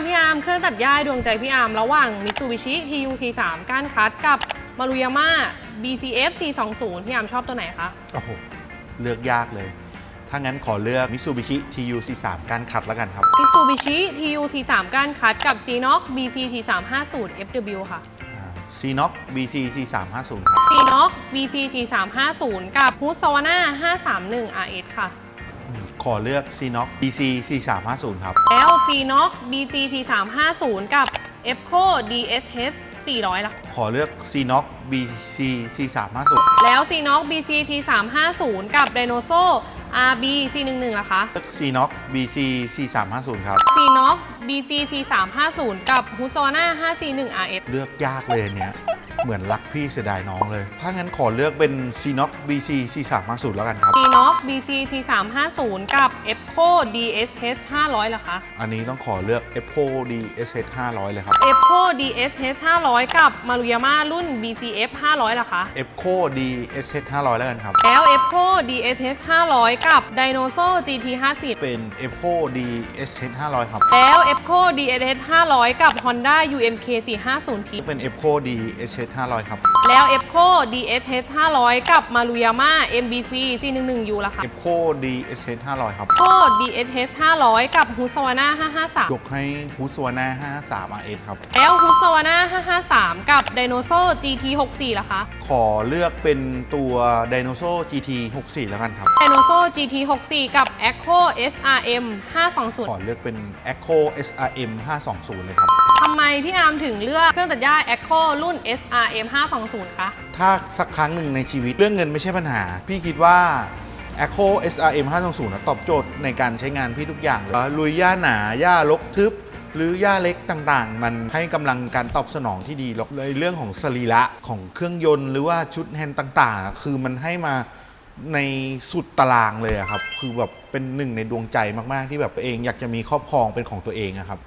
ามพี่อาร์มเครื่องตัดหญ้าดวงใจพี่อาร์มระหว่าง Mitsubishi TU43 ก้านคัดกับ Maruyama BCF 420พี่อาร์มชอบตัวไหนคะ โอ้โห เลือกยากเลย ถ้างั้นขอเลือก Mitsubishi TU43 การขัดแล้วกันครับ Mitsubishi TU43 ก้านคัดกับ Genox BC4350 FW ค่ะ c n o c BT T350 ครับ Genox BC4350 กับ Husqvarna 531 RS ค่ะ ขอเลือก c n o c BC T350 ครับแล้ว Genox BC4350 กับ EFCO DSH 400ล่ะ ขอเลือก c n o c BC T350 แล้ว Genox BC4350 กับ Dinoso RB C11 ล่ะคะ เลือก c n o c BC T350 ครับ Genox BC4350 กับ Husqvarna 541 RS เลือกยากเลยอันเนี้ยเหมือนรักพี่เสียดายน้องเลย ถ้างั้นขอเลือกเป็น c n o c BC T350 แล้วกันครับ Genox BC4350 กับ EFCO DSH 500ล่ะคะ อันนี้ต้องขอเลือก Echo DSH 500 เลยครับ EFCO DSH 500 กับ Maruyama รุ่น BCF 500ล่ะคะ Echo DSH 500 แล้วกันครับ แล้ว EFCO DSH 500 กับ Dinoso GT 50เป็น Echo DSH 500 ครับ แล้ว EFCO DSH 500 กับ Honda UMK 450T เป็น Echo DSH 500 ครับ แล้ว EFCO DSH 500 กับ Maruyama MBC C11U ล่ะค่ะ Echo DSH 500 ครับ EFCO DSH 500 กับ Husqvarna 553 ยกให้ Husqvarna 53 RS ครับ แล้ว Husqvarna 553 กับ Dinoso GT 64ล่ะคะขอเลือกเป็นตัว Dinosaur GT 64 แล้วกันครับ Dinoso GT 64กับ Echo SRM 520 ขอเลือกเป็น Echo SRM 520 เลยครับ ทำไมพี่อาร์มถึงเลือกเครื่องตัดหญ้า Echo รุ่น SRM 520 คะ ถ้าสักครั้งหนึ่งในชีวิตเรื่องเงินไม่ใช่ปัญหา พี่คิดว่า Echo SRM 520นะตอบโจทย์ในการใช้งานพี่ทุกอย่างเลยลุยหญ้าหนาหญ้ารกทึบ หรือหญ้าเล็กต่างๆ มันให้กำลังการตอบสนองที่ดีแล้วเลยเรื่องของสรีระของเครื่องยนต์หรือว่าชุดแฮนด์ต่างๆ คือมันให้มาในสุดตารางเลยครับ คือแบบเป็นหนึ่งในดวงใจมากๆที่แบบตัวเองอยากจะมีครอบครองเป็นของตัวเองอะครับ